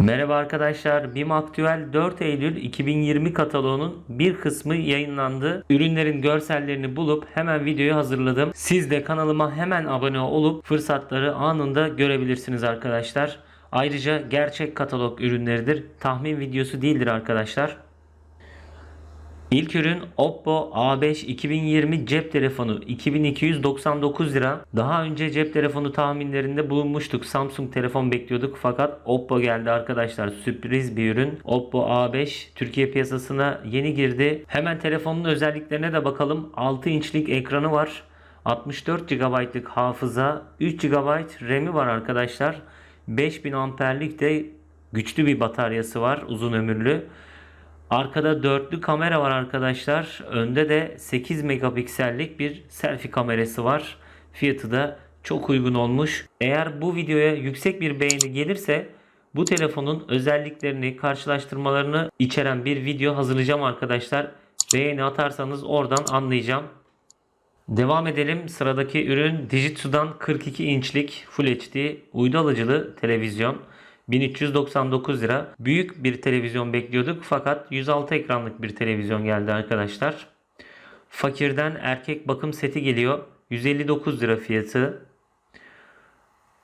Merhaba arkadaşlar. BİM Aktüel 4 Eylül 2020 kataloğunun bir kısmı yayınlandı. Ürünlerin görsellerini bulup hemen videoyu hazırladım. Siz de kanalıma hemen abone olup fırsatları anında görebilirsiniz arkadaşlar. Ayrıca gerçek katalog ürünleridir. Tahmin videosu değildir arkadaşlar. İlk ürün Oppo A5 2020 cep telefonu 2299 lira. Daha önce cep telefonu tahminlerinde bulunmuştuk. Samsung telefon bekliyorduk fakat Oppo geldi arkadaşlar. Sürpriz bir ürün. Oppo A5 Türkiye piyasasına yeni girdi. Hemen telefonun özelliklerine de bakalım. 6 inçlik ekranı var. 64 GB'lık hafıza, 3 GB RAM'i var arkadaşlar. 5000 amperlik de güçlü bir bataryası var, uzun ömürlü. Arkada dörtlü kamera var arkadaşlar. Önde de 8 megapiksellik bir selfie kamerası var. Fiyatı da çok uygun olmuş. Eğer bu videoya yüksek bir beğeni gelirse bu telefonun özelliklerini, karşılaştırmalarını içeren bir video hazırlayacağım arkadaşlar. Beğeni atarsanız oradan anlayacağım. Devam edelim. Sıradaki ürün Digitsu'dan 42 inçlik Full HD uydu alıcılı televizyon. 1399 lira. Büyük bir televizyon bekliyorduk fakat 106 ekranlık bir televizyon geldi arkadaşlar. Fakirden erkek bakım seti geliyor. 159 lira fiyatı.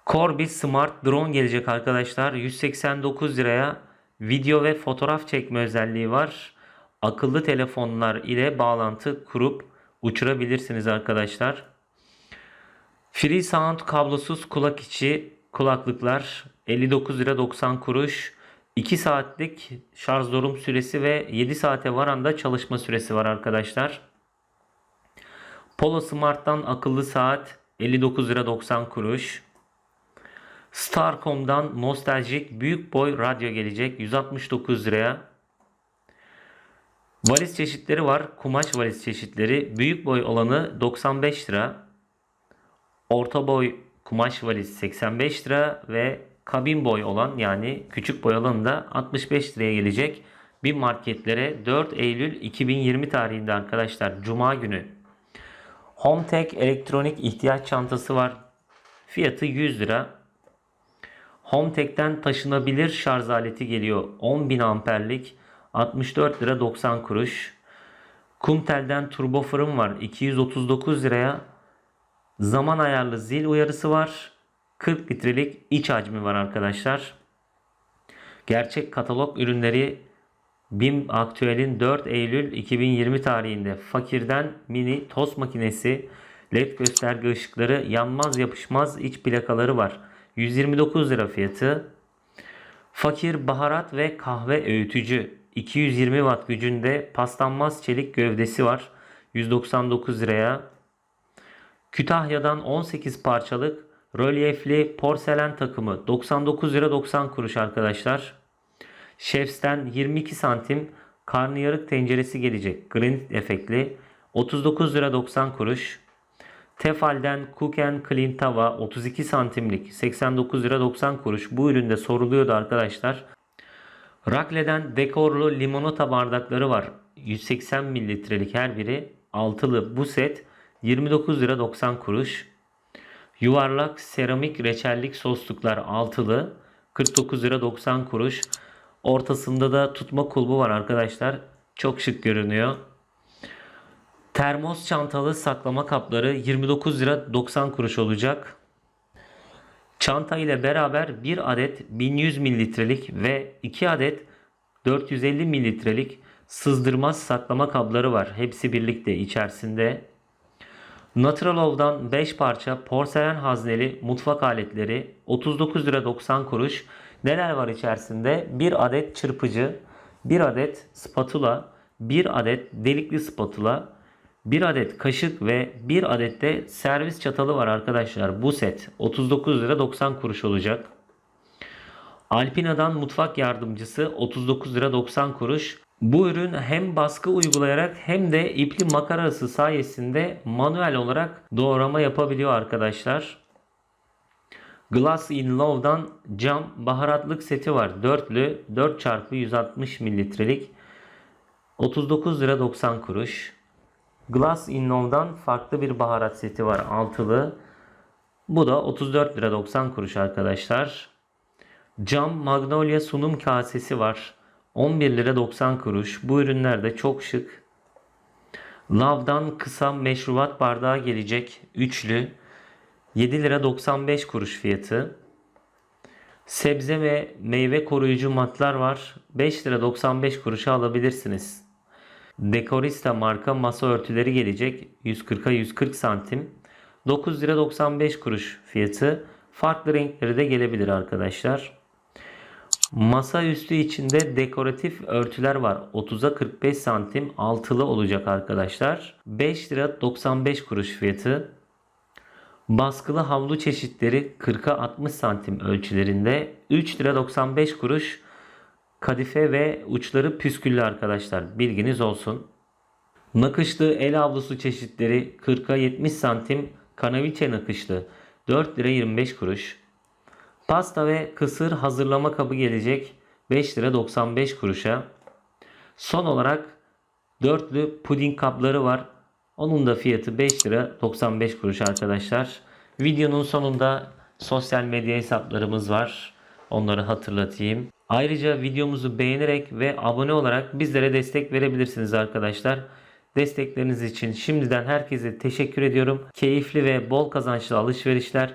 Corby Smart Drone gelecek arkadaşlar. 189 liraya video ve fotoğraf çekme özelliği var. Akıllı telefonlar ile bağlantı kurup uçurabilirsiniz arkadaşlar. Free Sound kablosuz kulak içi kulaklıklar 59 lira 90 kuruş. 2 saatlik şarj durum süresi ve 7 saate varan da çalışma süresi var arkadaşlar. Polo Smart'tan akıllı saat 59 lira 90 kuruş. Starcom'dan nostaljik büyük boy radyo gelecek 169 liraya. Valiz çeşitleri var. Kumaş valiz çeşitleri. Büyük boy olanı 95 lira. Orta boy kumaş valiz 85 lira ve kabin boy olan yani küçük boy olanı da 65 liraya gelecek. Bir marketlere 4 Eylül 2020 tarihinde arkadaşlar Cuma günü. HomeTech elektronik ihtiyaç çantası var. Fiyatı 100 lira. HomeTech'ten taşınabilir şarj aleti geliyor. 10.000 amperlik 64 lira 90 kuruş. Kumtel'den turbo fırın var. 239 liraya zaman ayarlı zil uyarısı var. 40 litrelik iç hacmi var arkadaşlar. Gerçek katalog ürünleri BİM Aktüel'in 4 Eylül 2020 tarihinde fakirden mini tost makinesi, led gösterge ışıkları, yanmaz yapışmaz iç plakaları var. 129 lira fiyatı. Fakir baharat ve kahve öğütücü 220 watt gücünde paslanmaz çelik gövdesi var. 199 liraya. Kütahya'dan 18 parçalık rölyefli porselen takımı 99 lira 90 kuruş arkadaşlar. Chefs'ten 22 santim karnıyarık tenceresi gelecek. Granit efektli 39 lira 90 kuruş. Tefal'den Cook and Clean tava 32 santimlik 89 lira 90 kuruş. Bu üründe soruluyordu arkadaşlar. Rakle'den dekorlu limonata bardakları var. 180 mililitrelik her biri. Altılı bu set 29 lira 90 kuruş. Yuvarlak seramik reçellik sosluklar altılı 49 lira 90 kuruş. Ortasında da tutma kulbu var arkadaşlar. Çok şık görünüyor. Termos çantalı saklama kapları 29 lira 90 kuruş olacak. Çanta ile beraber 1 adet 1100 mililitrelik ve 2 adet 450 mililitrelik sızdırmaz saklama kabları var. Hepsi birlikte içerisinde. Naturalov'dan 5 parça porselen hazneli mutfak aletleri 39 lira 90 kuruş. Neler var içerisinde? 1 adet çırpıcı, 1 adet spatula, 1 adet delikli spatula, 1 adet kaşık ve 1 adet de servis çatalı var arkadaşlar. Bu set 39 lira 90 kuruş olacak. Alpina'dan mutfak yardımcısı 39 lira 90 kuruş. Bu ürün hem baskı uygulayarak hem de ipli makarası sayesinde manuel olarak doğrama yapabiliyor arkadaşlar. Glass in Love'dan cam baharatlık seti var. Dörtlü 4 çarpı 160 mililitrelik 39 lira 90 kuruş. Glass in Love'dan farklı bir baharat seti var altılı. Bu da 34 lira 90 kuruş arkadaşlar. Cam Magnolia sunum kasesi var. 11 lira 90 kuruş. Bu ürünler de çok şık. Lav'dan kısa meşrubat bardağı gelecek. Üçlü. 7 lira 95 kuruş fiyatı. Sebze ve meyve koruyucu matlar var. 5 lira 95 kuruşa alabilirsiniz. Dekorista marka masa örtüleri gelecek. 140'a 140 santim. 9 lira 95 kuruş fiyatı. Farklı renkleri de gelebilir arkadaşlar. Masa üstü içinde dekoratif örtüler var. 30'a 45 santim altılı olacak arkadaşlar. 5 lira 95 kuruş fiyatı. Baskılı havlu çeşitleri 40'a 60 santim ölçülerinde 3 lira 95 kuruş. Kadife ve uçları püsküllü arkadaşlar. Bilginiz olsun. Nakışlı el havlusu çeşitleri 40'a 70 santim kanaviçe nakışlı 4 lira 25 kuruş. Pasta ve kısır hazırlama kabı gelecek 5 lira 95 kuruşa. Son olarak dörtlü puding kapları var. Onun da fiyatı 5 lira 95 kuruş arkadaşlar. Videonun sonunda sosyal medya hesaplarımız var. Onları hatırlatayım. Ayrıca videomuzu beğenerek ve abone olarak bizlere destek verebilirsiniz arkadaşlar. Destekleriniz için şimdiden herkese teşekkür ediyorum. Keyifli ve bol kazançlı alışverişler.